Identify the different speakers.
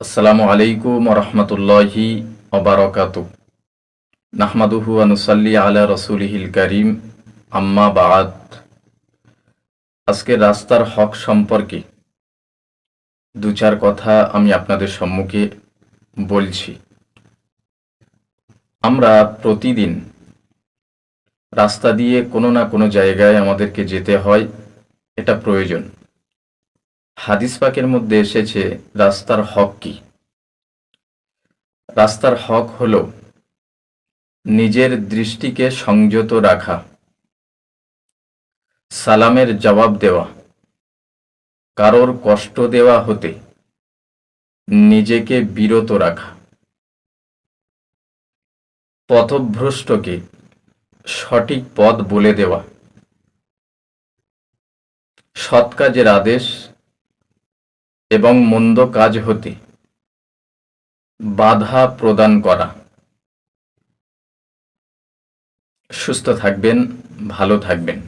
Speaker 1: আসসালামু আলাইকুম রহমতুল্লাহি অবরকাত নাহমাদুহু আনুসাল্লি আলা রসুলিহিল করিম, আম্মা বাদ। আজকে রাস্তার হক সম্পর্কে দু চার কথা আমি আপনাদের সম্মুখে বলছি। আমরা প্রতিদিন রাস্তা দিয়ে কোনো না কোনো জায়গায় আমাদেরকে যেতে হয়, এটা প্রয়োজন। হাদিস পাকের মধ্যে এসেছে, রাস্তার হক কি? রাস্তার হক হল নিজের দৃষ্টিকে সংযত রাখা, সালামের জবাব দেওয়া, কারোর কষ্ট দেওয়া হতে নিজেকে বিরত রাখা। পথভ্রষ্টকে সঠিক পথ বলে দেওয়া। সৎ কাজের আদেশ এবং মন্দ কাজ হতে বাধা প্রদান করা। সুস্থ থাকবেন ভালো থাকবেন।